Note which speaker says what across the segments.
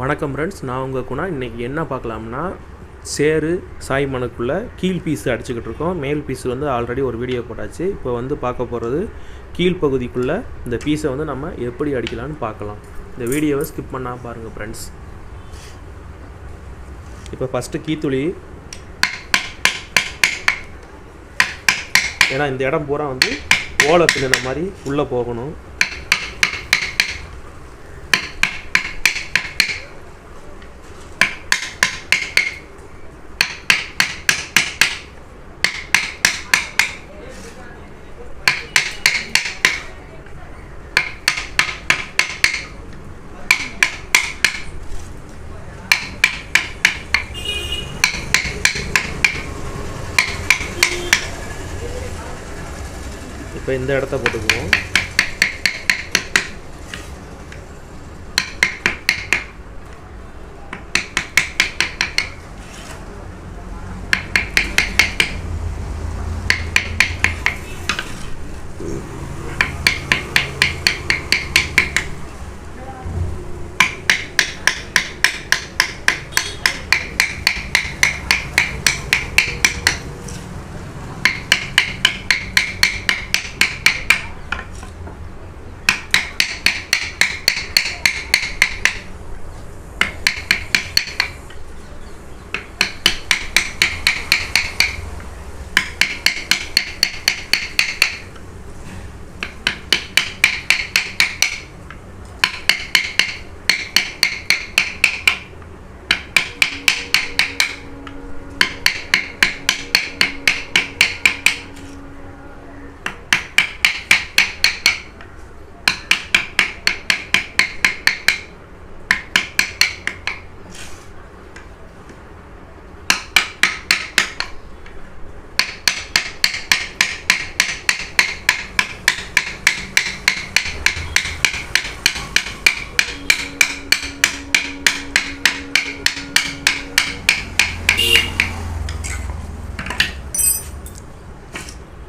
Speaker 1: வணக்கம் ஃப்ரெண்ட்ஸ் நான் உங்கள் குணா. இன்றைக்கி என்ன பார்க்கலாம்னா சேரு சாய் மனுக்குள்ளே கீழ் பீஸ் அடிச்சுக்கிட்டு இருக்கோம். மேல் பீஸ் வந்து ஆல்ரெடி ஒரு வீடியோ போட்டாச்சு. இப்போ வந்து பார்க்க போகிறது கீழ் பகுதிக்குள்ளே இந்த பீஸை வந்து நம்ம எப்படி அடிக்கலாம்னு பார்க்கலாம். இந்த வீடியோவை ஸ்கிப் பண்ணால் பாருங்கள் ஃப்ரெண்ட்ஸ் இப்போ ஃபஸ்ட்டு கீத்துளி. ஏன்னா இந்த இடம் பூரா வந்து ஓலை பின்னின மாதிரி உள்ளே போகணும். இந்த இடத்த போட்டுக்குவோம்.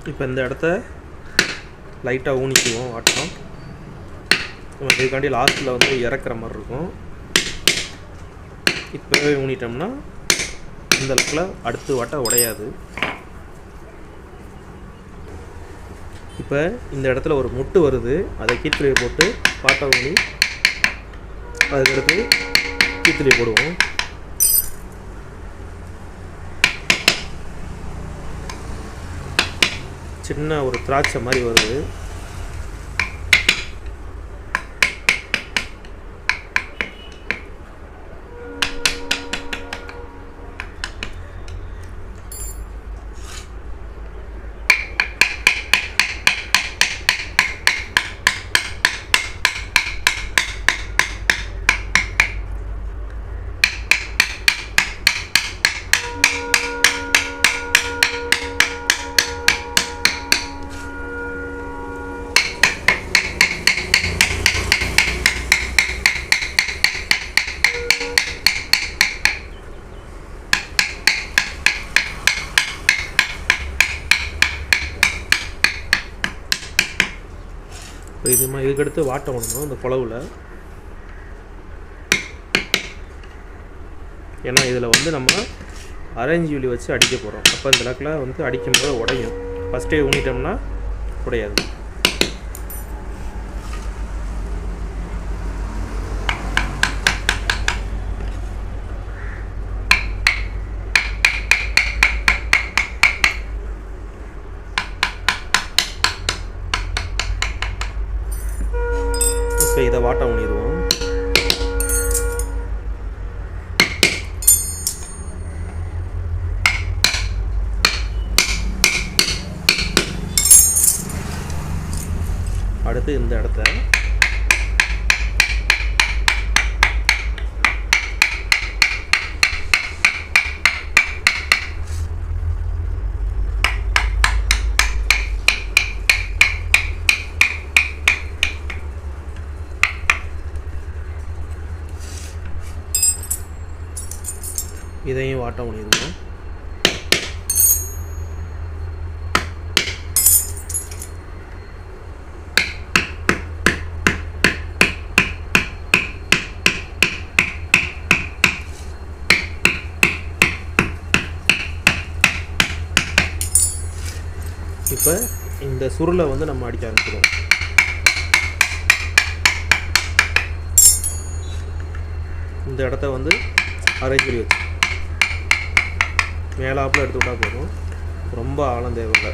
Speaker 1: இப்போ இந்த இடத்த லைட்டாக ஊனிக்குவோம் ஆட்டம். நம்ம இதுக்காண்டி லாஸ்ட்டில் வந்து இறக்குற மாதிரி இருக்கும். இப்போவே ஊனிட்டோம்னா இந்த அளவுக்குல அடுத்து வட்டை உடையாது. இப்போ இந்த இடத்துல ஒரு முட்டு வருது. அதை கீத்துளியை போட்டு பாட்டை ஊனி அதுக்கடுத்து கீத்துளி போடுவோம். சின்ன ஒரு திராட்சை மாதிரி வருது. இதுக்கடுத்து வாட்டை விடணும் இந்த குழவில். ஏன்னா இதில் வந்து நம்ம அரேஞ்ச் உள்ளி வச்சு அடிக்க போகிறோம் அப்போ இந்த லக்கில் வந்து அடிக்கும்போது உடையும். ஃபஸ்ட்டே ஊனிட்டோம்னா உடையாது. ஸ்டார்ட் பண்ணிடுவோம். அடுத்து இந்த இடத்த பாட்டம் ஒன்று இப்போ இந்த சுருளை வந்து நம்ம அடிக்க ஆரம்பிச்சிடுவோம் இந்த இடத்த வந்து அரேஞ்ச் வச்சு மேலாப்பில் எடுத்து விட்டால் போதும். ரொம்ப ஆழம் தேவையில்லை.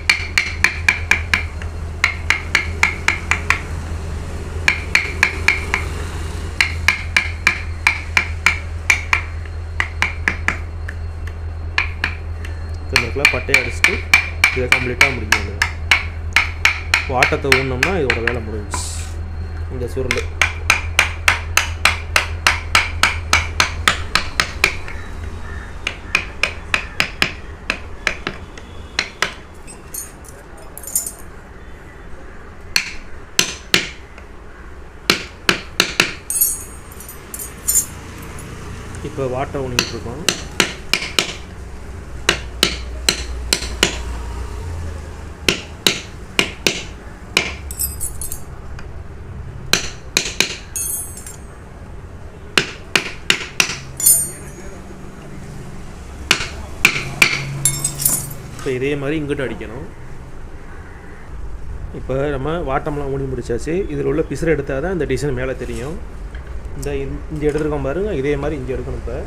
Speaker 1: பட்டையை அடிச்சுட்டு இதை கம்ப்ளீட்டாக முடிக்க வேண்டியது வாட்டத்தை ஊனோம்னா இதோட வேலை முடிஞ்சிச்சு. இந்த சுருள் இப்போ வாட்டர் ஊனிக்கிட்டு இருக்கோம் இப்போ இதே மாதிரி இங்கிட்டு அடிக்கணும். இப்போ நம்ம வாட்டம்லாம் ஊனி முடிச்சாச்சு. இதில் உள்ள பிசுறு எடுத்தால் தான் இந்த டிசைன் மேலே தெரியும். இந்த இங்கே எடுத்துருக்கோம் பாருங்க. இதே மாதிரி இங்கே எடுக்கணும் இப்போ.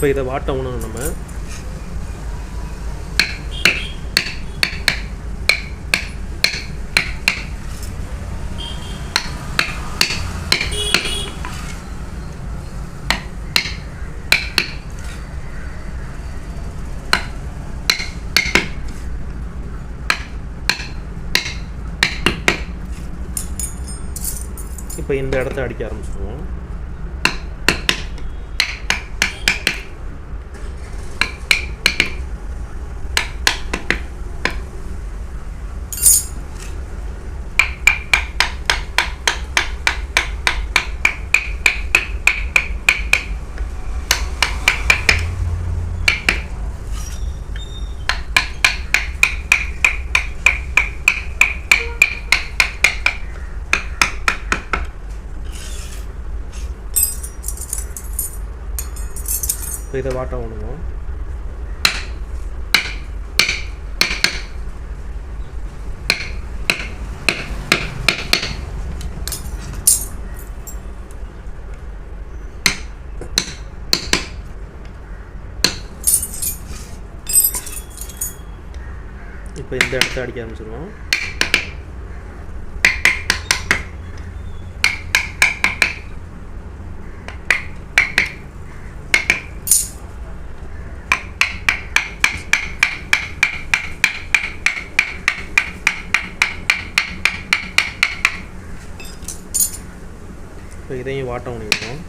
Speaker 1: இப்போ இதை வாட்டணும் உணவு நம்ம. இப்போ இந்த இடத்த அடிக்க ஆரம்பிச்சிடுவோம் இப்போ இதை வாட்ட விடுவோம். இப்போ இந்த இடத்த அடிக்க ஆரம்பிச்சிருவோம். இதையும் வாட்டம் பண்ணிடுவோம்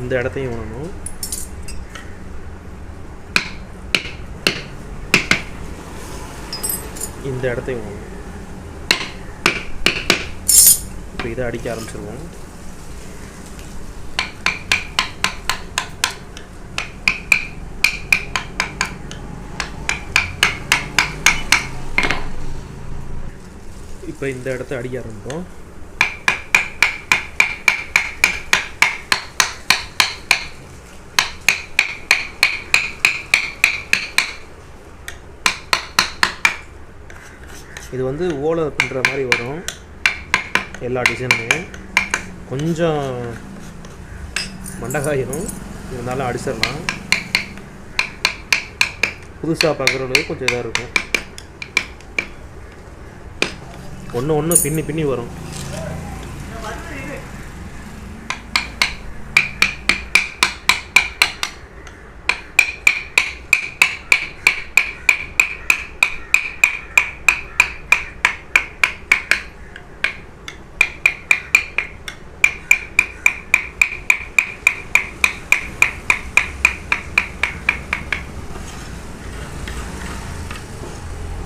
Speaker 1: இந்த இடத்தையும் உணணும் இந்த இடத்தையும் உணணும் இப்போ இதை அடிக்க ஆரம்பிச்சிருவோம். இப்போ இந்த இடத்த அடிக்க ஆரம்பிப்போம். இது வந்து ஓலை பின்னுற மாதிரி வரும். எல்லா டிசைனுமே. கொஞ்சம் மண்டகாயிரும். இருந்தாலும் அடிச்சிடலாம். புதுசாக பார்க்குறவங்களுக்கு கொஞ்சம் இதாக இருக்கும். ஒன்று ஒன்று பின்னி பின்னி வரும்.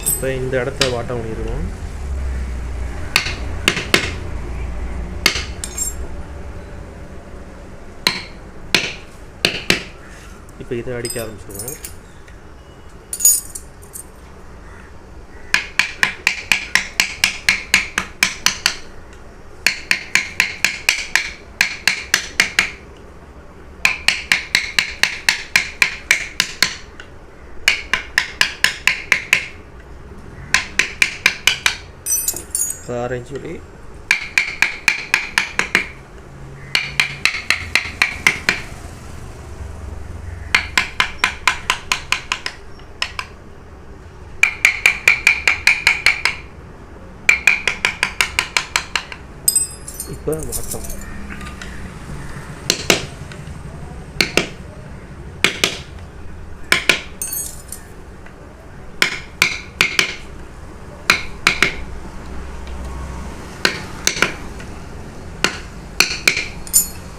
Speaker 1: இப்போ இந்த இடத்த வாட்டம் முடியிருவோம் இப்போ இதை அடிக்க ஆரம்பிச்சிடுவோம் ஆரஞ்சு சொல்லி இப்போ வாட்டம்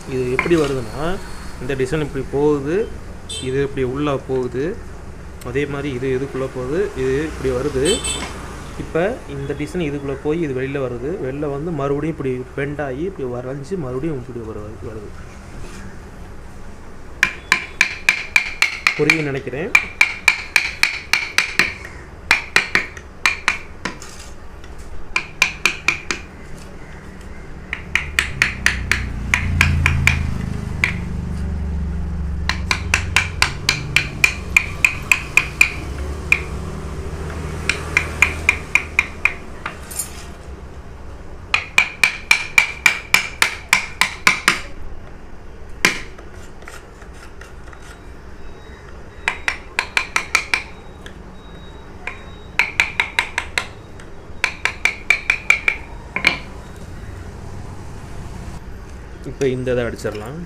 Speaker 1: இது எப்படி வருதுன்னா இந்த டிசைன் இப்படி போகுது இது இப்படி உள்ளே போகுது அதே மாதிரி இது இதுக்குள்ளே போகுது இது இப்படி வருது. இப்போ இந்த டிசைன் இதுக்குள்ளே போய் இது வெளியில் வருது. வெளில வந்து மறுபடியும் இப்படி பெண்ட் ஆகி இப்படி வரைஞ்சி மறுபடியும் இப்படி வரு வருது. புரியும் நினைக்கிறேன். இந்த இதை அடிச்சிடலாம்.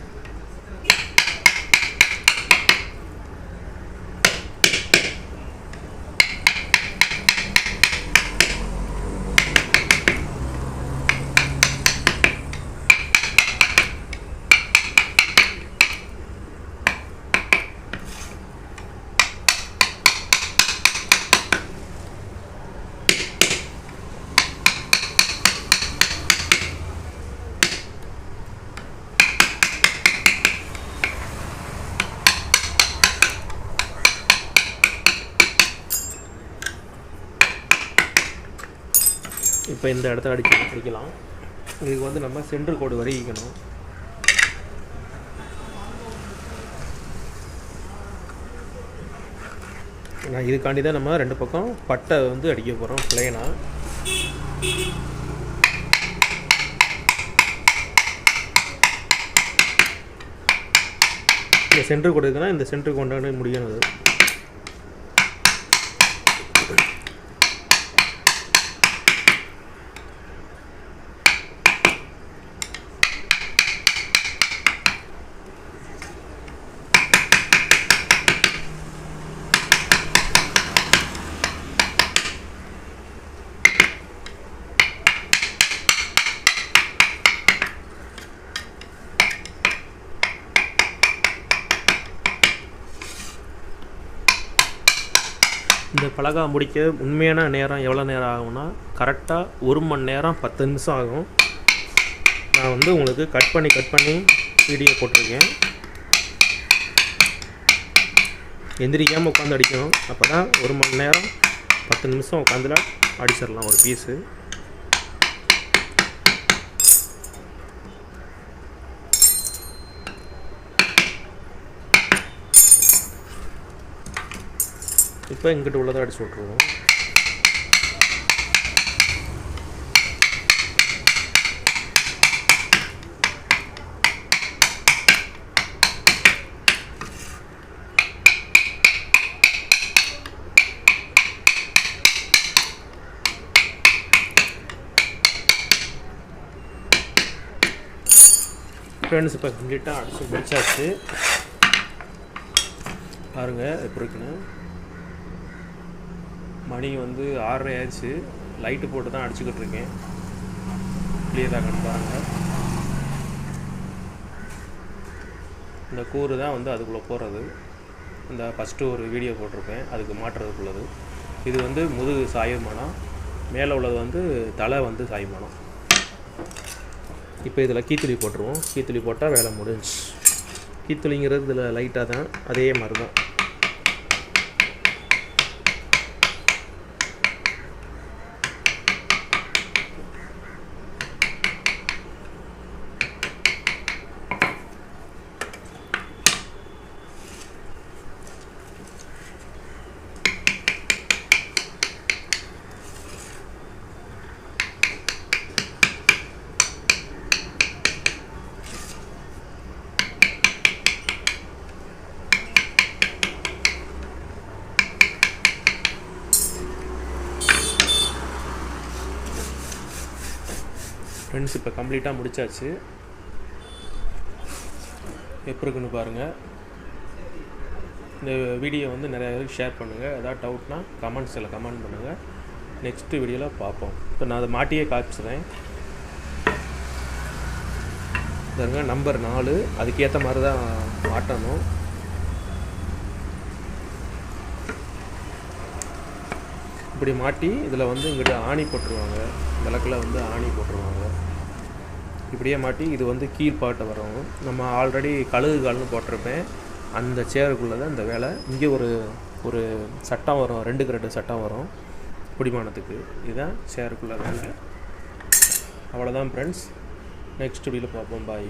Speaker 1: இப்போ இந்த இடத்த அடிச்சு அடிக்கலாம் இதுக்கு வந்து நம்ம சென்டர் கோடு வரைக்கணும் நான் இதுக்காண்டி தான் நம்ம ரெண்டு பக்கம் பட்டை வந்து அடிக்க போகிறோம் பிளேனாக இந்த சென்டர் கொடுக்குன்னா இந்த சென்டர் கொண்டாட முடியணும் அது. அழகாக முடிக்க உண்மையான நேரம் எவ்வளோ நேரம் ஆகும்னா கரெக்டாக ஒரு மணி நேரம் பத்து நிமிஷம் ஆகும். நான் வந்து உங்களுக்கு கட் பண்ணி கட் பண்ணி வீடியோ போட்டிருக்கேன். எந்திரிக்காமல் உட்காந்து அடிக்கணும். அப்போ தான் ஒரு மணி நேரம் பத்து நிமிஷம் உட்காந்துல அடிச்சிடலாம் ஒரு பீஸு இப்போ இங்கிட்ட உள்ளதை அடிச்சு விட்ருவோம் ஃப்ரெண்ட்ஸ் இப்போ கம்ப்ளீட்டாக அடிச்சு முடிச்சாச்சு. பாருங்க எப்படி இருக்குன்னு. மணி வந்து ஆறரை ஆயிடுச்சு. லைட்டு போட்டு தான் அடிச்சுக்கிட்டு இருக்கேன். கிளியராக கண்டுப்பாருங்க இந்த கூறு தான் வந்து அதுக்குள்ளே போகிறது இந்த ஃபஸ்ட்டு ஒரு வீடியோ போட்டிருப்பேன். அதுக்கு மாற்றுறதுக்குள்ளது. இது வந்து முதுகு சாயுமானம் மேலே உள்ளது வந்து தலை வந்து சாயுமானம் இப்போ இதில் கீத்துளி போட்டுருவோம். கீத்துளி போட்டால் வேலை முடிஞ்சு கீத்துளிங்கிறது இதில் லைட்டாக தான். அதே மாதிரி தான் ஃப்ரெண்ட்ஸ் இப்போ கம்ப்ளீட்டாக முடிச்சாச்சு. எப்படி இருக்குன்னு பாருங்கள் இந்த வீடியோ வந்து நிறைய பேருக்கு ஷேர் பண்ணுங்கள் ஏதாவது டவுட்னா கமெண்ட்ஸில் கமெண்ட் பண்ணுங்கள் நெக்ஸ்ட்டு வீடியோவில் பார்ப்போம். இப்போ நான் அதை மாட்டியே காமிச்சிடுறேன். பாருங்க நம்பர் நாலு. அதுக்கேற்ற மாதிரி தான் மாட்டணும். இப்படி மாட்டி இதில் வந்து இங்கிட்ட ஆணி போட்டுருவாங்க. விளக்கில் வந்து ஆணி போட்டுருவாங்க. இப்படியே மாட்டி இது வந்து கீழ்பாட்டை வரும் நம்ம ஆல்ரெடி கழுகு கால்னு போட்டிருப்பேன். அந்த சேருக்குள்ளே தான் இந்த வேலை. இங்கே ஒரு ஒரு சட்டம் வரும். ரெண்டுக்கு ரெண்டு சட்டம் வரும். குடிமானத்துக்கு இதுதான் சேருக்குள்ளே வேலை. அவ்வளோதான் ஃப்ரெண்ட்ஸ் நெக்ஸ்ட் வீடியோவில் பார்ப்போம். பாய்